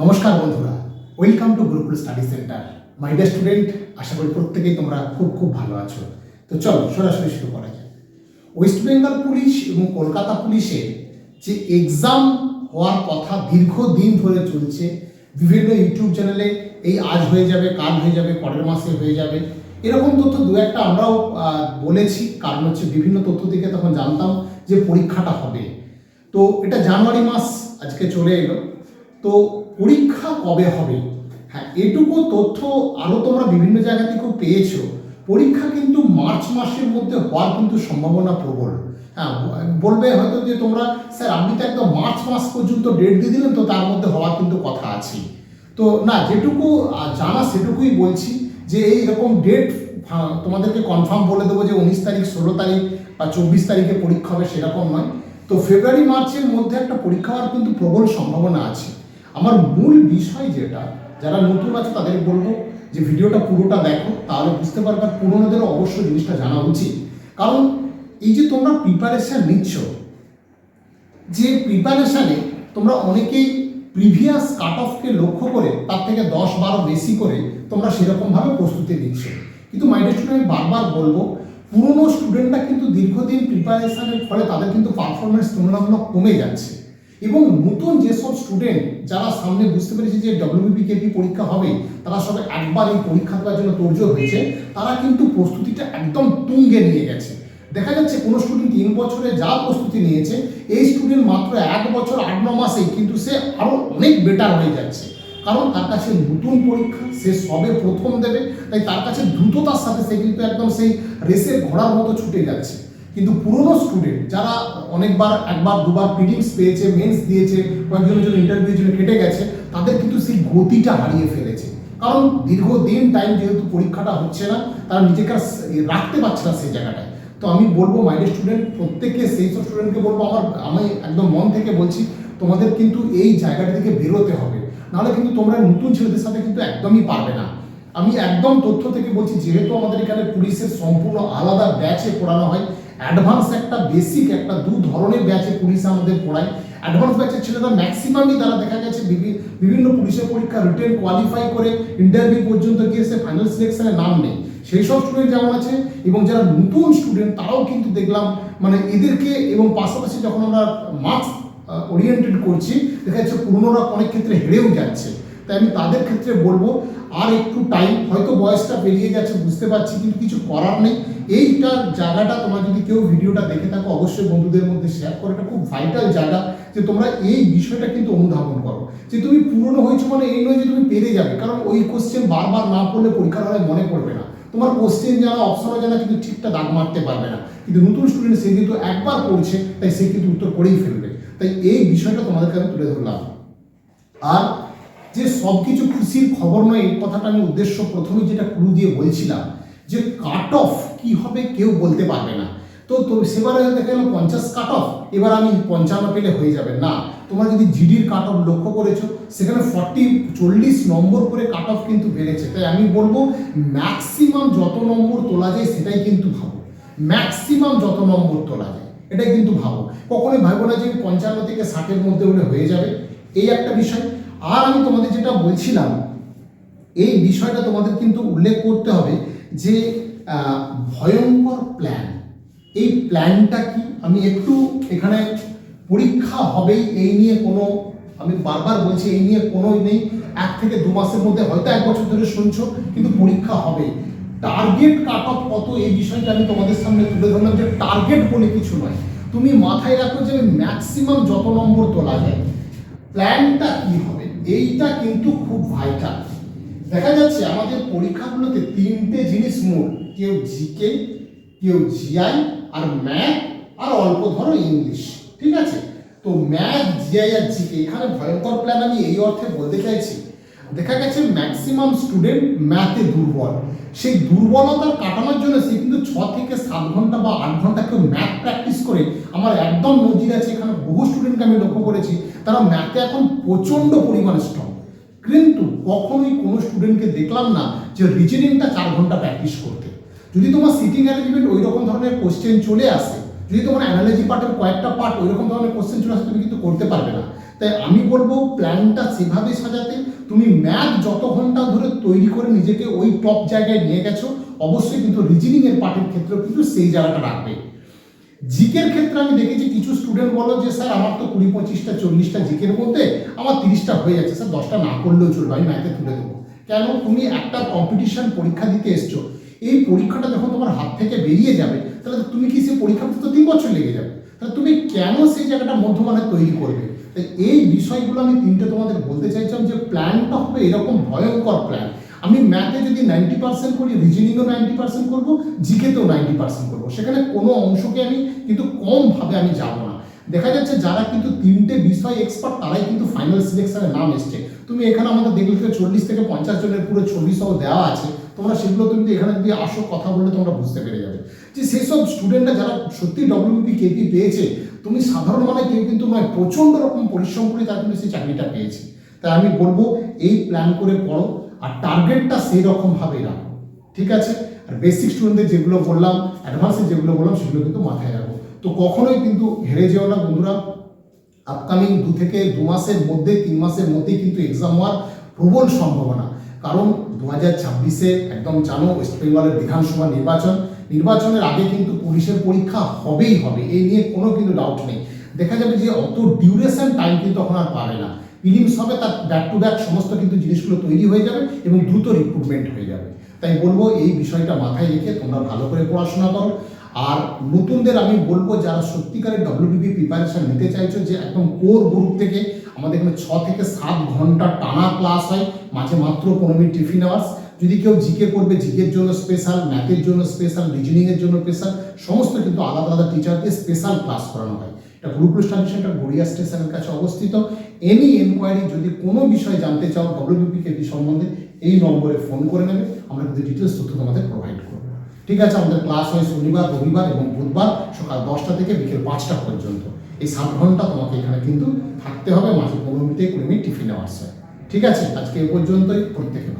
নমস্কার বন্ধুরা welcome to Gurukul study centre my dear student আশা করি প্রত্যেকেই তোমরা খুব খুব ভালো আছো। তো চলো, সরাসরি শুরু করা যাক। ওয়েস্ট বেঙ্গল পুলিশ এবং কলকাতা পুলিশের যে এক্সাম হওয়ার কথা দীর্ঘদিন ধরে চলছে, বিভিন্ন ইউটিউব চ্যানেলে এই আজ হয়ে যাবে, কাল হয়ে যাবে, পরের মাসে হয়ে যাবে, এরকম তথ্য দু একটা আমরাও বলেছি। কারণ হচ্ছে বিভিন্ন তথ্য থেকে তখন জানতাম যে পরীক্ষাটা হবে। তো এটা জানুয়ারি মাস, আজকে চলে এলো। তো পরীক্ষা কবে হবে? হ্যাঁ এটুকু তথ্য আরও তোমরা বিভিন্ন জায়গা থেকেও পেয়েছ। পরীক্ষা কিন্তু মার্চ মাসের মধ্যে হওয়ার কিন্তু সম্ভাবনা প্রবল। হ্যাঁ বলবে হয়তো যে তোমরা, স্যার আপনি তো একদম মার্চ মাস পর্যন্ত ডেট দিয়ে দিলেন, তো তার মধ্যে হওয়ার কিন্তু কথা আছে। তো না, যেটুকু জানা সেটুকুই বলছি যে এই রকম ডেট তোমাদেরকে কনফার্ম বলে দেবো যে উনিশ তারিখ, ষোলো তারিখ বা চব্বিশ তারিখে পরীক্ষা হবে সেরকম নয়। তো ফেব্রুয়ারি মার্চের মধ্যে একটা পরীক্ষা হওয়ার কিন্তু প্রবল সম্ভাবনা আছে। আমার মূল বিষয় যেটা, যারা নতুন আছে তাদের বলব যে ভিডিওটা পুরোটা দেখো, তাহলে বুঝতে পারবে পুরোনোদেরও অবশ্যই জিনিসটা জানা উচিত। কারণ এই যে তোমরা প্রিপারেশন নিচ্ছ, যে প্রিপারেশানে তোমরা অনেকেই প্রিভিয়াস কাট অফকে লক্ষ্য করে, তার থেকে দশ বারো বেশি করে তোমরা সেরকমভাবে প্রস্তুতি নিচ্ছ। কিন্তু মাইন্ডেড স্টুডেন্ট বারবার বলব, পুরনো স্টুডেন্টরা কিন্তু দীর্ঘদিন প্রিপারেশানের ফলে তাদের কিন্তু পারফরমেন্স তুলনামূলক কমে যাচ্ছে। এবং নতুন যেসব স্টুডেন্ট যারা সামনে বুঝতে পেরেছে যে ডব্লিউবিপিকেপি পরীক্ষা হবে, তারা সবাই একবার এই পরীক্ষা দেওয়ার জন্য তোড়জোড় হয়েছে, তারা কিন্তু প্রস্তুতিটা একদম তুঙ্গে নিয়ে গেছে। দেখা যাচ্ছে কোনো স্টুডেন্ট তিন বছরে যা প্রস্তুতি নিয়েছে, এই স্টুডেন্ট মাত্র এক বছর, আট, ন মাসে কিন্তু সে আরও অনেক বেটার হয়ে যাচ্ছে। কারণ তার কাছে নতুন পরীক্ষা, সে সবে প্রথম দেবে, তাই তার কাছে দ্রুততার সাথে সে কিন্তু একদম সেই রেসের ঘোড়ার মতো ছুটে যাচ্ছে। কিন্তু পুরনো স্টুডেন্ট যারা অনেকবার, একবার, দুবার প্রিডিংস পেয়েছে মেন্স দিয়েছে, কয়েকজনের জন্য ইন্টারভিউর জন্য কেটে গেছে, তাদের কিন্তু সেই গতিটা হারিয়ে ফেলেছে। কারণ দীর্ঘদিন টাইম যেহেতু পরীক্ষাটা হচ্ছে না, তারা নিজেকে রাখতে পারছে না সেই জায়গাটায়। তো আমি বলব মাইন্ডেড স্টুডেন্ট প্রত্যেককে সেই সব স্টুডেন্টকে বলব, আমার, আমি একদম মন থেকে বলছি, তোমাদের কিন্তু এই জায়গাটা থেকে বেরোতে হবে। নাহলে কিন্তু তোমরা নতুন ছেলেদের সাথে কিন্তু একদমই পারবে না। আমি একদম তথ্য থেকে বলছি, যেহেতু আমাদের এখানে পুলিশের সম্পূর্ণ আলাদা ব্যাচে পড়ানো হয় অ্যাডভান্স একটা বেসিক একটা দু ধরনের ব্যাচে পুলিশ আমাদের পড়ায়। অ্যাডভান্স ব্যাচের ছেলেরা ম্যাক্সিমামই তারা দেখা গেছে বিভিন্ন পুলিশের পরীক্ষা রিটেন কোয়ালিফাই করে ইন্টারভিউ পর্যন্ত গিয়ে সে ফাইনাল সিলেকশনে নাম নেই সেই সব স্টুডেন্ট যেমন আছে, এবং যারা নতুন স্টুডেন্ট তারাও কিন্তু দেখলাম মানে এদেরকে এবং পাশাপাশি যখন আমরা মার্কস ওরিয়েন্টেড করছি, দেখা যাচ্ছে পুরনোরা অনেক ক্ষেত্রে হেরেও যাচ্ছে। তাই আমি তাদের ক্ষেত্রে বলব, আর একটু টাইম হয়তো বয়সটা পেরিয়ে যাচ্ছে বুঝতে পারছি, কিন্তু কিছু করার নেই। এইটার জায়গাটা তোমরা যদি কেউ ভিডিওটা দেখে থাকো, অবশ্যই বন্ধুদের মধ্যে শেয়ার করো। এটা খুব ভাইটাল জায়গা যে তোমরা এই বিষয়টা কিন্তু অনুধাবন করো। যে তুমি পুরনো হয়েছো মানে এই নয় যে তুমি পেরে যাবে। কারণ ওই কোশ্চেন বারবার না পড়লে পরীক্ষার হলে মনে পড়বে না। তোমার কোশ্চেন জানা অপশনও জানা কিন্তু ঠিকঠাক দাগ মারতে পারবে না। কিন্তু নতুন স্টুডেন্ট সে কিন্তু একবার পড়ছে, তাই সে কিন্তু উত্তর করেই ফেলবে। তাই এই বিষয়টা তোমাদেরকে আমি তুলে ধরলাম। আর যে সব কিছু খুশির খবর নয়, এই কথাটা আমি উদ্দেশ্য প্রথমে যেটা ক্লু দিয়ে বলছিলাম যে কাট অফ কি হবে কেউ বলতে পারবে না। তো তো সেবারে দেখা গেল পঞ্চাশ কাট অফ এবার আমি পঞ্চান্ন পেলে হয়ে যাবে। না, তোমরা যদি জিডির কাট অফ লক্ষ্য করেছ, সেখানে ফর্টি চল্লিশ নম্বর করে কাট অফ কিন্তু বেড়েছে। তাই আমি বলব ম্যাক্সিমাম যত নম্বর তোলা যায়, সেটাই কিন্তু ভাবো। ম্যাক্সিমাম যত নম্বর তোলা যায়, এটাই কিন্তু ভাবো। কখনোই ভাবো না যে পঞ্চান্ন থেকে ষাটের মধ্যে হলে হয়ে যাবে। এই একটা বিষয়। আর আমি তোমাদের যেটা বলছিলাম, এই বিষয়টা তোমাদের কিন্তু উল্লেখ করতে হবে যে ভয়ঙ্কর প্ল্যান এই প্ল্যানটা কি? আমি একটু এখানে পরীক্ষা হবেই, এই নিয়ে কোনো, আমি বারবার বলছি এই নিয়ে কোনো নেই। এক থেকে দু মাসের মধ্যে হয়তো এক বছর ধরে শুনছো, কিন্তু পরীক্ষা হবে টার্গেট কাট অফ কত এই বিষয়টা আমি তোমাদের সামনে তুলে ধরলাম যে টার্গেট বলে কিছু নয়। তুমি মাথায় রাখো যে ম্যাক্সিমাম যত নম্বর তোলা যায় প্ল্যানটা কি হবে? এইটা কিন্তু খুব ভাইটাল দেখা যাচ্ছে আমাদের পরীক্ষাগুলোতে তিনটে মূল কেউ জিকে কেউ জিআই আর ম্যাথ আর অল্প ধরো ইংলিশ ঠিক আছে? তো ম্যাথ জিআই আর জিকে এখানে ভয়ঙ্কর প্ল্যান আমি এই অর্থে বলতে চাইছি। দেখা গেছে ম্যাক্সিমাম স্টুডেন্ট ম্যাথে দুর্বল। সেই দুর্বলতার কাটানোর জন্য সে কিন্তু ছ থেকে সাত ঘণ্টা বা আট ঘণ্টা কেউ ম্যাথ প্র্যাকটিস করে। আমার একদম নজির আছে, এখানে বহু স্টুডেন্টকে আমি লক্ষ্য করেছি। তারা ম্যাথে এখন প্রচণ্ড পরিমাণে স্ট্রং কিন্তু কখনোই কোনো স্টুডেন্টকে দেখলাম না যে রিজনিংটা চার ঘণ্টা প্র্যাকটিস করতে। যদি তোমার সিটিং অ্যারেঞ্জমেন্ট ওই রকম ধরনের কোশ্চেন চলে আসে, যদি তোমার অ্যানালজি পার্টের কয়েকটা পার্ট ওই রকম ধরনের কোশ্চেন চলে আসে, তুমি কিন্তু করতে পারবে না। তাই আমি বলব প্ল্যানটা সেভাবে সাজাতে, তুমি ম্যাথ যত ঘণ্টা ধরে তৈরি করে নিজেকে ওই টপ জায়গায় নিয়ে গেছো, অবশ্যই কিন্তু রিজনিং এর পার্টের ক্ষেত্রেও কিন্তু সেই জায়গাটা রাখবে। জিকের ক্ষেত্রে আমি দেখেছি কিছু স্টুডেন্ট বলো যে, স্যার, আমার তো কুড়ি পঁচিশটা, চল্লিশটা জিকের মধ্যে আমার তিরিশটা হয়ে যাচ্ছে। স্যার, দশটা না করলেও চলবে, আমি ম্যাথে তুলে দেবো। কেন? তুমি একটা কম্পিটিশন পরীক্ষা দিতে এসছো। এই পরীক্ষাটা যখন তোমার হাত থেকে বেরিয়ে যাবে, তাহলে তুমি কি সেই পরীক্ষাতে তো তিন বছর লেগে যাবে? তাহলে তুমি কেন সেই জায়গাটা মধ্যমানে তৈরি করবে? তাই এই বিষয়গুলো আমি তিনটে তোমাদের বলতে চাইছিলাম যে প্ল্যানটা হবে এরকম ভয়ঙ্কর প্ল্যান আমি ম্যাথে যদি নাইনটি পার্সেন্ট করি রিজনিংও নাইনটি পার্সেন্ট করব জিকেতেও নাইনটি পার্সেন্ট করব। সেখানে কোনো অংশকে আমি কিন্তু কমভাবে আমি যাব না। দেখা যাচ্ছে যারা কিন্তু তিনটে বিষয় এক্সপার্ট তারাই কিন্তু ফাইনাল সিলেকশনের নাম এসছে। তুমি এখানে আমাদের দেখলে চল্লিশ থেকে পঞ্চাশ জনের পুরো সহ দেওয়া আছে, তোমরা সেগুলো তুমি এখানে যদি আসো, কথা বললে তোমরা বুঝতে পেরে যাবে। যে সেই সব স্টুডেন্টরা যারা সত্যি ডব্লিউপি কেপি পেয়েছে, তুমি সাধারণ মানে কেউ কিন্তু নয়, প্রচণ্ড রকম পরিশ্রম করে তারা কিন্তু সেই চাকরিটা পেয়েছে। তাই আমি বলব, এই প্ল্যান করে পড়ো। আর টার্গেটটা সেই রকমভাবে রাখো ঠিক আছে? আর বেসিক স্টুডেন্টদের যেগুলো বললাম অ্যাডভান্সে যেগুলো বললাম, সেগুলো কিন্তু মাথায় রাখো তো কখনোই কিন্তু হেরে যেও না বন্ধুরা। আপকামিং দু থেকে দু মাসের মধ্যে, তিন মাসের মধ্যেই কিন্তু এক্সাম হওয়ার প্রবল সম্ভাবনা। কারণ দু হাজার ছাব্বিশে একদম জানো ওয়েস্ট বেঙ্গলের বিধানসভা নির্বাচন। নির্বাচনের আগে কিন্তু পুলিশের পরীক্ষা হবেই হবে এই নিয়ে কোনো কিন্তু ডাউট নেই। দেখা যাবে যে অত ডিউরেশন টাইম কিন্তু তখন আর পাবে না। ফিলিংস হবে, তার ব্যাক টু ব্যাক সমস্ত কিন্তু জিনিসগুলো তৈরি হয়ে যাবে এবং দ্রুত রিক্রুটমেন্ট হয়ে যাবে। তাই বলব, এই বিষয়টা মাথায় রেখে তোমরা ভালো করে পড়াশোনা করো। আর নতুনদের আমি বলব, যারা সত্যিকারের ডব্লিউবিপি প্রিপারেশন নিতে চাইছো, যে একদম কোর গ্রুপ থেকে আমাদের এখানে ছ থেকে সাত ঘণ্টা টানা ক্লাস হয়, মাঝে মাত্র পনেরো মিনিট টিফিন আওয়ার্স যদি কেউ জিকে করবে জিকের জন্য স্পেশাল ম্যাথের জন্য স্পেশাল রিজনিংয়ের জন্য স্পেশাল সমস্ত কিন্তু আলাদা আলাদা টিচারকে স্পেশাল ক্লাস করানো হয়। এটা গুরুকুল স্টাডি গড়িয়া স্টেশনের কাছে অবস্থিত। এনি এনকোয়ারি যদি কোনো বিষয়ে জানতে চাও ডব্লিউবিপি কেপি সম্বন্ধে, এই নম্বরে ফোন করে নেবে, আমরা কিন্তু ডিটেলস তথ্য তোমাদের প্রোভাইড করব। ঠিক আছে, আমাদের ক্লাস হয় শনিবার, রবিবার এবং বুধবার সকাল দশটা থেকে বিকেল পাঁচটা পর্যন্ত। এই সাত ঘণ্টা তোমাকে এখানে কিন্তু থাকতে হবে, মাসে পনেরো মিনিটে কুড়ি মিনিট টিফিনে আসছে ঠিক আছে, আজকে এ পর্যন্তই, প্রত্যেকে